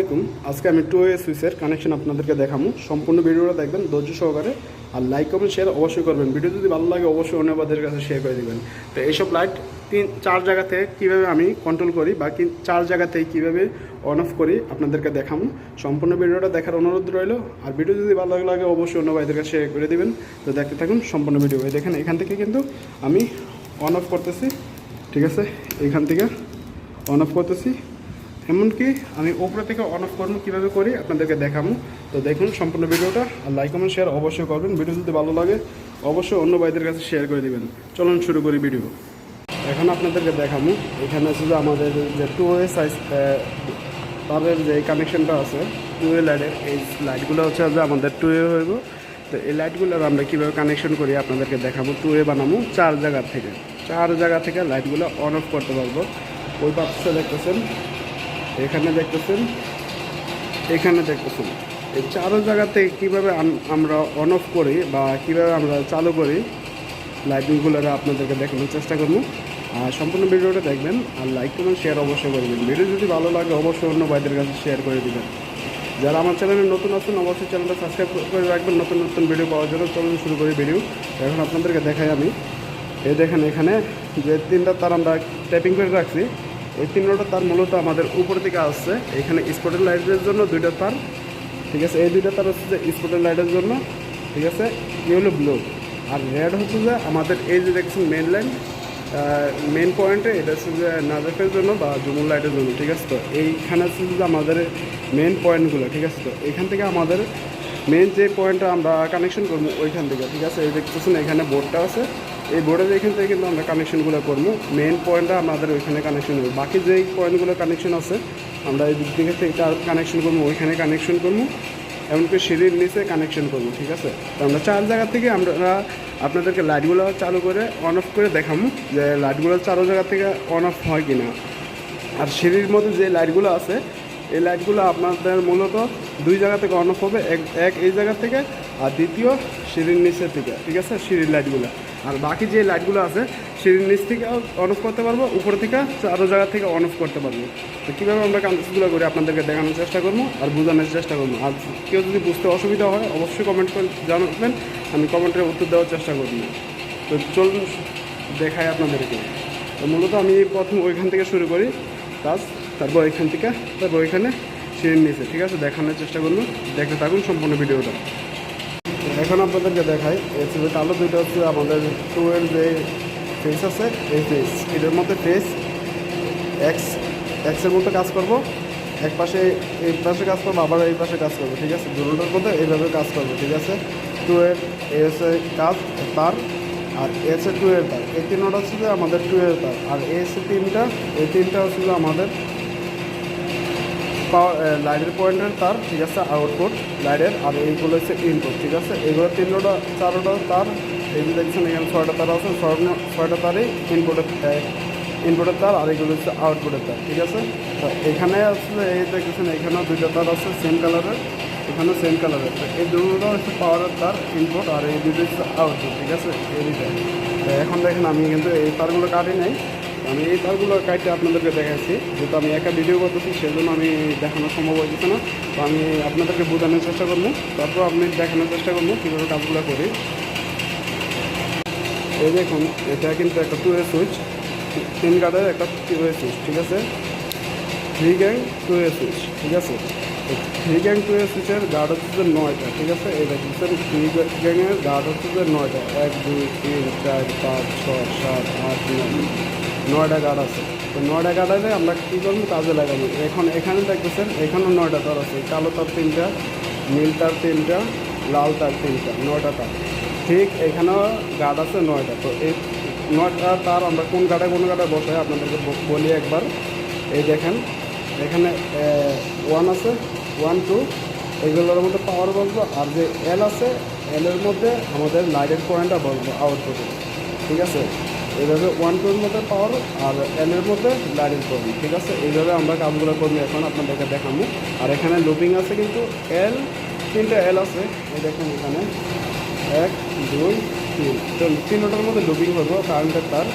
আলাইকুম। আজকে আমি টু এ সুইচের কানেকশন আপনাদেরকে দেখাবো। সম্পূর্ণ ভিডিওটা দেখবেন, ধৈর্য সহকারে। আর লাইক কমেন্ট শেয়ার অবশ্যই করবেন। ভিডিও যদি ভালো লাগে, অবশ্যই অন্যবাদের কাছে শেয়ার করে দেবেন। তো এইসব লাইট তিন, চার জায়গা থেকে কীভাবে আমি কন্ট্রোল করি বা চার জায়গা থেকে কীভাবে অন অফ করি আপনাদেরকে দেখাবো। সম্পূর্ণ ভিডিওটা দেখার অনুরোধ রইল। আর ভিডিও যদি ভালো লাগে, অবশ্যই অন্য ভাইদের কাছে শেয়ার করে দেবেন। তো দেখতে থাকুন সম্পূর্ণ ভিডিও। দেখেন, এখান থেকে কিন্তু আমি অন অফ করতেছি। ঠিক আছে? এখান থেকে অন অফ করতেছি। এমনকি আমি ওপরে থেকে অন অফ করব, কীভাবে করি আপনাদেরকে দেখাবো। তো দেখুন সম্পূর্ণ ভিডিওটা, আর লাইক কমেন্ট শেয়ার অবশ্যই করবেন। ভিডিও যদি ভালো লাগে, অবশ্যই অন্য ভাইদের কাছে শেয়ার করে দিবেন। চলুন শুরু করি ভিডিও এখন আপনাদেরকে দেখাবো, এখানে আছে যে আমাদের যে টু ওয়ে সাইজ তাদের যে কানেকশনটা আছে টু ওয়ে লাইটের এই লাইটগুলো হচ্ছে যে আমাদের টু ওয়ে হইব। তো এই লাইটগুলোর আমরা কীভাবে কানেকশন করি আপনাদেরকে দেখাবো টু ওয়ে বানাবো চার জায়গার থেকে। চার জায়গা থেকে লাইটগুলো অন অফ করতে পারব। ওই পাশে দেখতেছেন এখানে দেখতেছেন এখানে দেখতেছেন। এই চারো জায়গাতে কীভাবে আমরা অন অফ করি বা কীভাবে আমরা চালু করি লাইটিংগুলো আপনাদেরকে দেখানোর চেষ্টা করব। আর সম্পূর্ণ ভিডিওটা দেখবেন আর লাইক করবেন শেয়ার অবশ্যই করবেন ভিডিও যদি ভালো লাগে, অবশ্যই অন্য ভাইদের কাছে শেয়ার করে দিবেন। যারা আমার চ্যানেলে নতুন আছেন, অবশ্যই চ্যানেলটা সাবস্ক্রাইব করে রাখবেন। নতুন নতুন ভিডিও পাওয়ার জন্য চলুন শুরু করি ভিডিও এখন আপনাদেরকে দেখাই আমি। এই দেখেন এখানে যে তিনটা তার আমরা ট্যাপিং করে রাখছি এই তিনটা তার মূলত আমাদের উপর থেকে আসছে। এখানে স্পটের লাইটের জন্য দুইটা তার, ঠিক আছে? এই দুইটা তার হচ্ছে যে স্পটের লাইটের জন্য, ঠিক আছে? এই হলো ব্লু আর রেড হচ্ছে যে আমাদের এই যে দেখছেন মেন লাইন মেন পয়েন্টে এটা হচ্ছে যে নাজাফের জন্য বা জুমুর লাইটের জন্য, ঠিক আছে? তো এইখানে হচ্ছে যে আমাদের মেন পয়েন্টগুলো ঠিক আছে? তো এখান থেকে আমাদের মেন যে পয়েন্টটা আমরা কানেকশন করব ওইখান থেকে, ঠিক আছে? এই দেখতেছেন এখানে বোর্ডটা আছে। এই বোর্ডের এখান থেকে কিন্তু আমরা কানেকশনগুলো করব। মেন পয়েন্টটা আমাদের ওইখানে কানেকশন হবে। বাকি যেই পয়েন্টগুলো কানেকশন আছে, আমরা এই দিক থেকে থেকে কানেকশন করব, ওইখানে কানেকশন করব, এমনকি সিঁড়ির নিচে কানেকশন করব, ঠিক আছে? তো আমরা চার জায়গা থেকে আমরা আপনাদেরকে লাইটগুলো চালু করে অন অফ করে দেখাবো যে লাইটগুলো চারো জায়গা থেকে অন অফ হয় কি না আর সিঁড়ির মধ্যে যে লাইটগুলো আছে, এই লাইটগুলো আপনাদের মূলত দুই জায়গা থেকে অন অফ হবে। এক এক এই জায়গা থেকে আর দ্বিতীয় সিঁড়ির নিচের থেকে ঠিক আছে? সিঁড়ির লাইটগুলো আর বাকি যে লাইটগুলো আছে, সিঁড়ির নিচ থেকে অন অফ করতে পারব, উপর থেকে আরও জায়গা থেকে অন অফ করতে পারব। তো কীভাবে আমরা কাজগুলো করি, আপনাদেরকে দেখানোর চেষ্টা করব আর বোঝানোর চেষ্টা করব। আর কেউ যদি বুঝতে অসুবিধা হয়, অবশ্যই কমেন্ট করে জানাবেন, আমি কমেন্টের উত্তর দেওয়ার চেষ্টা করব। তো চলুন, দেখাই আপনাদেরকে। তো মূলত আমি প্রথম ওইখান থেকে শুরু করি কাজ তারপর ওইখান থেকে, তারপর ওইখানে সিঁড়ির নিচে, ঠিক আছে? দেখানোর চেষ্টা করব। দেখতে থাকুন সম্পূর্ণ ভিডিওটা। এখন আপনাদেরকে দেখাই, এই যে কালো দুইটা হচ্ছে আমাদের টুয়ের যে ফেস আছে, এই ফেস এটার মধ্যে ফেস এক্স এক্সের মধ্যে কাজ করব। এক পাশে, এই পাশে কাজ করব, আবার এই পাশে কাজ করব, ঠিক আছে? দুটোর মধ্যে এইভাবে কাজ করব, ঠিক আছে? টুয়ের এ হচ্ছে কাজ, তার, আর এস এ টুয়ের তার। এই তিনটা হচ্ছে আমাদের টুয়ের তার, আর এ তিনটা, এই তিনটা হচ্ছে আমাদের পাওয়ার লাইটের পয়েন্টের তার, ঠিক আছে, আউটপুট লাইটের আর এইগুলো হচ্ছে ইনপুট ঠিক আছে? এগুলো তিনটা, চারোটা তার যে দেখছেন, এখানে ছয়টা তার আছে ছয়টা তারই ইনপুটের ইনপুটের তার, আর এগুলো হচ্ছে আউটপুটের তার, ঠিক আছে? তো এখানে আসলে এই দেখছেন, এখানেও দুইটা তার আছে সেম কালারের এখানেও সেম কালারের তো এই দুটো হচ্ছে পাওয়ারের তার ইনপুট আর এই দুটো হচ্ছে আউটপুট ঠিক আছে? এই দুইটা তো এখন দেখেন, আমি কিন্তু এই তারগুলো কাটি নাই। আমি এই তারগুলো কাটতে আপনাদেরকে দেখাচ্ছি যেহেতু আমি একা ভিডিও করতেছি, সেজন্য আমি দেখানো সম্ভব হয়েছে না। তো আমি আপনাদেরকে বোঝানোর চেষ্টা করব, তারপর আপনি দেখানোর চেষ্টা করব, কীভাবে কাজগুলো করি। এই দেখুন, এটা কিন্তু একটা টু এ সুইচ তিন কার্ডের একটা টু এ সুইচ ঠিক আছে? থ্রি গ্যাং টু এ সুইচ ঠিক আছে? থ্রি গ্যাং টু এ সুইচের গার্ড হচ্ছে যে নয়টা, ঠিক আছে? এই দেখছেন থ্রি গ্যাংয়ের গার্ড হচ্ছে যে নয়টা। এক, দুই, তিন, চার, পাঁচ, ছয়, সাত, আট, নয়। নয়টা গার্ড আছে। তো নয়টা গার্ড আছে, আমরা কী করব? কাজে লাগাবো। এখন এখানে দেখতেছেন, এখানেও নয়টা তার আছে। কালো তার তিনটা, নীল তার তিনটা, লাল তার তিনটা, নয়টা তার। ঠিক এখানেও গার্ড আছে নয়টা। তো এই নয়টা তার আমরা কোন গাড়ে কোন গাড়ে বসাই আপনাদেরকে বলি একবার। এই দেখেন, এখানে ওয়ান আছে ওয়ান টু এগুলোর মধ্যে পাওয়ার বলব। আর যে এল আছে এলের মধ্যে আমাদের লাইটের পয়েন্টটা বলব আউটপুটে ঠিক আছে? এইভাবে ওয়ান টুর মধ্যে পাওয়ার আর এলের মধ্যে লাইটের পয়েন্ট ঠিক আছে? এইভাবে আমরা কাজগুলো করব এখন আপনাদেরকে দেখাবো। আর এখানে লুপিং আছে কিন্তু এল তিনটা এল আছে। এই দেখুন এখানে। এক, দুই, তিন। তো তিনটার মধ্যে লুপিং হব কারেন্টের তার।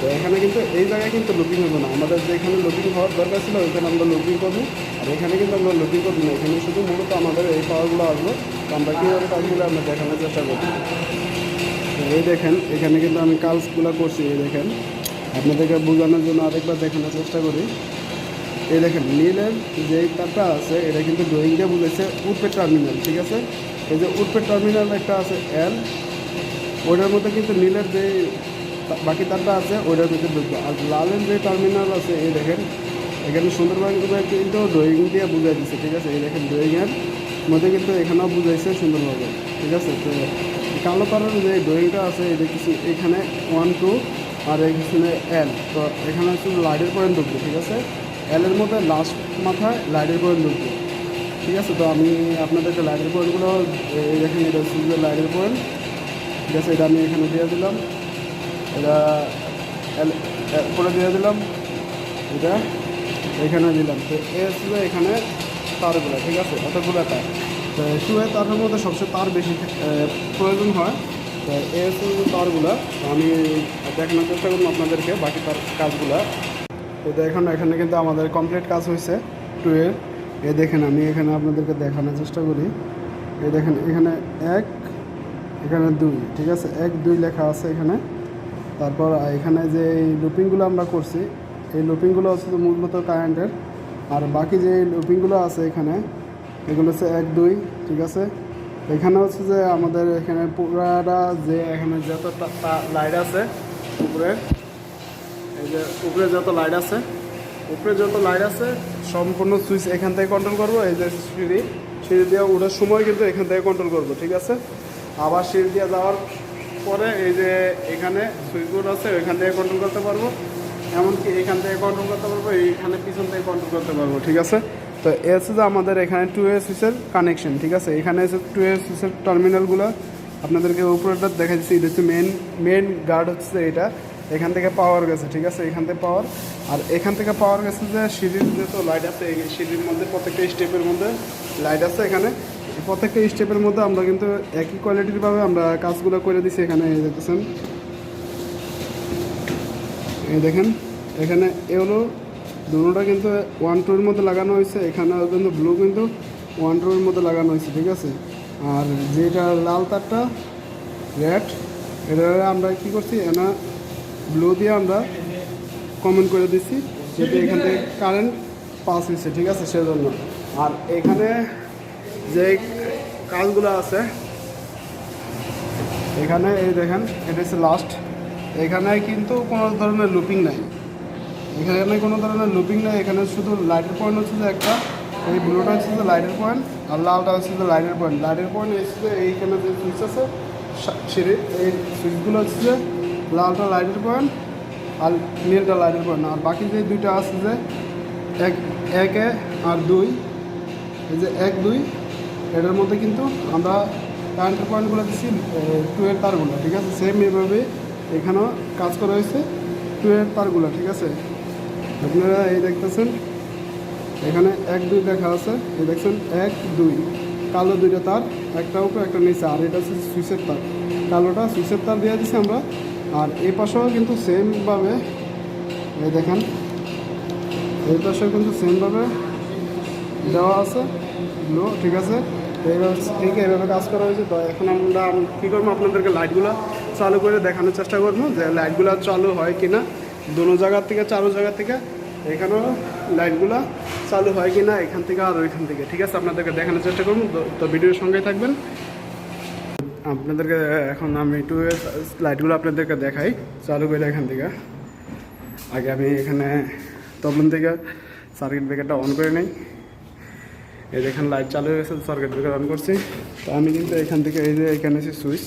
তো এখানে কিন্তু এই জায়গায় কিন্তু লুপিং হব না। আমাদের যেখানে লুপিং হওয়ার দরকার ছিল, ওইখানে আমরা লুপিং করব। আর এখানে কিন্তু আমরা লুকিং করব না। এখানে শুধু মূলত আমাদের এই পাওয়ারগুলো আসবে। তো আমরা কীভাবে কাজগুলো আমরা দেখানোর চেষ্টা করব? এই দেখেন, এখানে কিন্তু আমি কাজগুলো করছি, এই দেখেন। আপনাদেরকে বোঝানোর জন্য আরেকবার দেখানোর চেষ্টা করি। এই দেখেন, নীলের যে তারটা আছে, এটা কিন্তু ড্রয়িংটা বুঝেছে উৎপেট টার্মিনাল ঠিক আছে? এই যে উৎপেট টার্মিনাল একটা আছে এল ওটার মধ্যে কিন্তু নীলের যে বাকি তারটা আছে ওটার ভিতরে ঢুকবে। আর লালের যে টার্মিনাল আছে, এই দেখেন, এখানে সুন্দরভাবে কিন্তু ড্রয়িং দিয়ে বুঝাই দিচ্ছে ঠিক আছে? এই দেখেন ড্রয়িংয়ের মধ্যে কিন্তু এখানেও বুঝাইছে সুন্দরভাবে ঠিক আছে? তো কালো কালারের যে ড্রয়িংটা আছে, এটা কিছু এখানে ওয়ান টু আর এখানে এল তো এখানে শুধু লাইটের পয়েন্ট ঢুকবে, ঠিক আছে? এলের মধ্যে লাস্ট মাথায় লাইটের পয়েন্ট ঢুকবে, ঠিক আছে? তো আমি আপনাদেরকে লাইটের পয়েন্টগুলো এই দেখেন এটা হচ্ছে লাইটের পয়েন্ট ঠিক আছে, এটা আমি এখানে দিয়ে দিলাম। এটা করে দিয়ে দিলাম। এটা এখানে দিলাম। তো এ হচ্ছে এখানে তারগুলো, ঠিক আছে? অতগুলো তার তো শুয়ে তারের মধ্যে সবচেয়ে তার বেশি প্রয়োজন হয়। তো এ হচ্ছে তারগুলো। আমি দেখানোর চেষ্টা করব আপনাদেরকে বাকি তার কাজগুলো। তো দেখুন, এখানে কিন্তু আমাদের কমপ্লিট কাজ হয়েছে টুয়ের এ দেখেন, আমি এখানে আপনাদেরকে দেখানোর চেষ্টা করি। এ দেখেন, এখানে এক, এখানে দুই, ঠিক আছে? এক, দুই লেখা আছে এখানে। তারপর এখানে যে লুপিংগুলো আমরা করছি, এই লুপিংগুলো হচ্ছে মূলত কারেন্টের আর বাকি যে লুপিংগুলো আছে এখানে এগুলো হচ্ছে এক, দুই, ঠিক আছে? এখানে হচ্ছে যে আমাদের এখানে পুরাটা যে এখানে যত লাইট আছে উপরে, এই যে উপরে যত লাইট আছে, উপরে যত লাইট আছে, সম্পূর্ণ সুইচ এখান থেকে কন্ট্রোল করব, এই যে সিঁড়ি সিঁড়ি দিয়ে ওঠার সময় কিন্তু এখান থেকে কন্ট্রোল করব, ঠিক আছে? আবার সিঁড়ি দিয়ে যাওয়ার পরে এই যে এখানে সুইচ বোর্ড আছে, ওইখান থেকে কন্ট্রোল করতে পারব। এমনকি এখান থেকে কন্ট্রোল করতে পারব, এইখানে পিছন থেকে কন্ট্রোল করতে পারব, ঠিক আছে? তো এ হচ্ছে যে আমাদের এখানে টু এ সুইচের কানেকশন ঠিক আছে? এখানে এসে টু এ সুইচের টার্মিনালগুলো আপনাদেরকে উপরেটা দেখা যাচ্ছে এটা হচ্ছে মেন মেন গার্ড হচ্ছে এটা। এখান থেকে পাওয়ার গেছে, ঠিক আছে? এখান থেকে পাওয়ার আর এখান থেকে পাওয়ার গেছে যে সিঁড়ির যে তো লাইট আছে সিঁড়ির মধ্যে প্রত্যেকটা স্টেপের মধ্যে লাইট আছে এখানে। প্রত্যেকটা স্টেপের মধ্যে আমরা কিন্তু একই কোয়ালিটিরভাবে আমরা কাজগুলো করে দিছি এখানে দেখতেছেন। এই দেখেন, এখানে এ হলো দুটোটা কিন্তু ওয়ান টুর মধ্যে লাগানো হয়েছে এখানে কিন্তু ব্লু কিন্তু ওয়ান টুর মধ্যে লাগানো হয়েছে, ঠিক আছে? আর যেটা লাল তারটা রেড এটা আমরা কি করছি, এনা ব্লু দিয়ে আমরা কমেন্ট করে দিচ্ছি, যাতে এখান থেকে কারেন্ট পাস হয়েছে, ঠিক আছে? সেজন্য। আর এখানে যে কাজগুলো আছে, এখানে এই দেখেন, এটা হচ্ছে লাস্ট এখানে কিন্তু কোনো ধরনের লুপিং নাই। এখানে কোনো ধরনের লুপিং নেই, এখানে শুধু লাইটের পয়েন্ট হচ্ছে যে একটা, এই ব্লুটা হচ্ছে যে লাইটের পয়েন্ট আর লালটা হচ্ছে যে লাইটের পয়েন্ট লাইটের পয়েন্ট যে এইখানে যে সুইচ আছে, সা- সিঁড়ির এই সুইচগুলো হচ্ছে যে লালটা লাইটের পয়েন্ট আর নীলটা লাইটের পয়েন্ট আর বাকি যে দুইটা আছে যে এক, একে আর দুই, এই যে এক, দুই, এটার মধ্যে কিন্তু আমরা কারেন্টের পয়েন্টগুলো দিচ্ছি টু এর তারগুলো ঠিক আছে? সেম এভাবে এখানেও কাজ করা হয়েছে টু এর তারগুলো ঠিক আছে? আপনারা এই দেখতেছেন, এখানে এক, দুই দেখা আছে। এই দেখছেন, এক, দুই। কালো দুইটা তার, একটা উপরে, একটা নিচে। আর এটা হচ্ছে সুইচের তার। কালোটা সুইচের তার দিয়ে দিচ্ছি আমরা। আর এই পাশেও কিন্তু সেমভাবে, এই দেখেন, এই পাশেও কিন্তু সেমভাবে দেওয়া আছে। ব্লু ঠিক আছে? এইভাবে, ঠিক এইভাবে কাজ করা হয়েছে। তো এখন আমরা কী করব? আপনাদেরকে লাইটগুলো চালু করে দেখানোর চেষ্টা করব যে লাইটগুলো চালু হয় কি না দোনো জায়গার থেকে, চারো জায়গা থেকে এখানেও লাইটগুলো চালু হয় কি না এখান থেকে আর ওইখান থেকে। ঠিক আছে, আপনাদেরকে দেখানোর চেষ্টা করুন তো- ভিডিওর সঙ্গেই থাকবেন। আপনাদেরকে এখন আমি একটু লাইটগুলো আপনাদেরকে দেখাই, চালু করে এখান থেকে। আগে আমি এখানে তখন থেকে সার্কিট ব্রেকারটা অন করে নেই। এই দেখেন লাইট চালু হয়ে গেছে সার্কিট ব্রেকার অন করছি। তো আমি কিন্তু এখান থেকে এই যে এখানে আছে সুইচ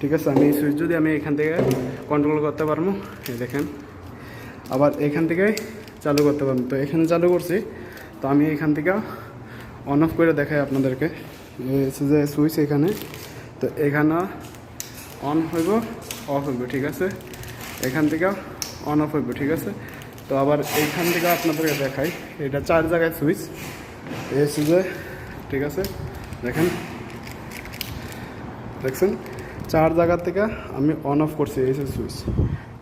ঠিক আছে, আমি সুইচ যদি আমি এখান থেকে কন্ট্রোল করতে পারব, এই দেখেন। আবার এখান থেকে চালু করতে পারব। তো এখানে চালু করছি। তো আমি এখান থেকে অন অফ করে দেখাই আপনাদেরকে। যে সুইচ এখানে, তো এখানে অন হইব অফ হইব, ঠিক আছে? এখান থেকে অন অফ হইব, ঠিক আছে? তো আবার এইখান থেকে আপনাদেরকে দেখাই। এটা চার জায়গায় সুইচ হচ্ছে যে ঠিক আছে? দেখেন। দেখছেন? চার জায়গা থেকে আমি অন অফ করছি, এই সুইচ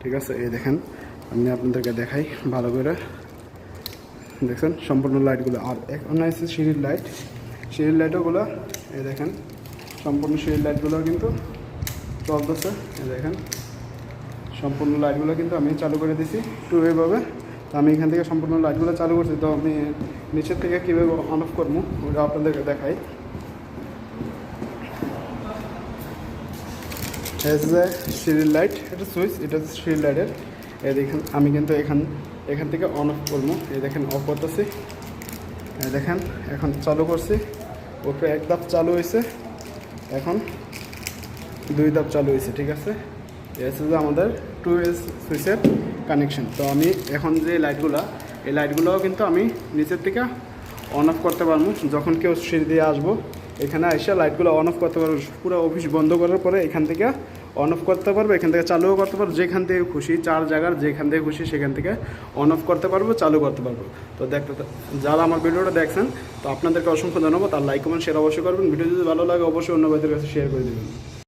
ঠিক আছে? এই দেখেন। আমি আপনাদেরকে দেখাই ভালো করে। দেখছেন, সম্পূর্ণ লাইটগুলো আর এখন আছে সিঁড়ির লাইট সিঁড়ির লাইটগুলো এই দেখেন, সম্পূর্ণ সিঁড়ির লাইটগুলো কিন্তু চলতেছে। এই দেখেন, সম্পূর্ণ লাইটগুলো কিন্তু আমি চালু করে দিছি টু তো আমি এখান থেকে সম্পূর্ণ লাইটগুলো চালু করছি। তো আমি নিচের থেকে কীভাবে অন অফ করব, ওটা আপনাদেরকে দেখাই। সিরিয়াল লাইট এটা সুইচ এটা হচ্ছে সিরিয়াল লাইটের এই দেখেন, আমি কিন্তু এখান এখান থেকে অন অফ করব। এই দেখেন অফ করতেছি। এই দেখেন, এখন চালু করছি। ওপরে এক ধাপ চালু হয়েছে। এখন দুই ধাপ চালু হয়েছে, ঠিক আছে? হচ্ছে যে আমাদের টু এস সুইচের কানেকশন তো আমি এখন যে লাইটগুলো এই লাইটগুলোও কিন্তু আমি নিচের থেকে অন অফ করতে পারব। যখন কেউ সিঁড়ি দিয়ে আসব, এখানে এসে লাইটগুলো অন অফ করতে পারব। পুরো অফিস বন্ধ করার পরে এখান থেকে অন অফ করতে পারব, এখান থেকে চালুও করতে পারব, যেখান থেকে খুশি, চার জায়গার যেখান থেকে খুশি, সেখান থেকে অন অফ করতে পারব, চালু করতে পারব। তো দেখতে যারা আমার ভিডিওটা দেখছেন, তো আপনাদেরকে অসংখ্য ধন্যবাদ, আর লাইক কমেন্ট শেয়ার অবশ্যই করবেন। ভিডিও যদি ভালো লাগে, অবশ্যই অন্য ভাইদের কাছে শেয়ার করে দেবেন।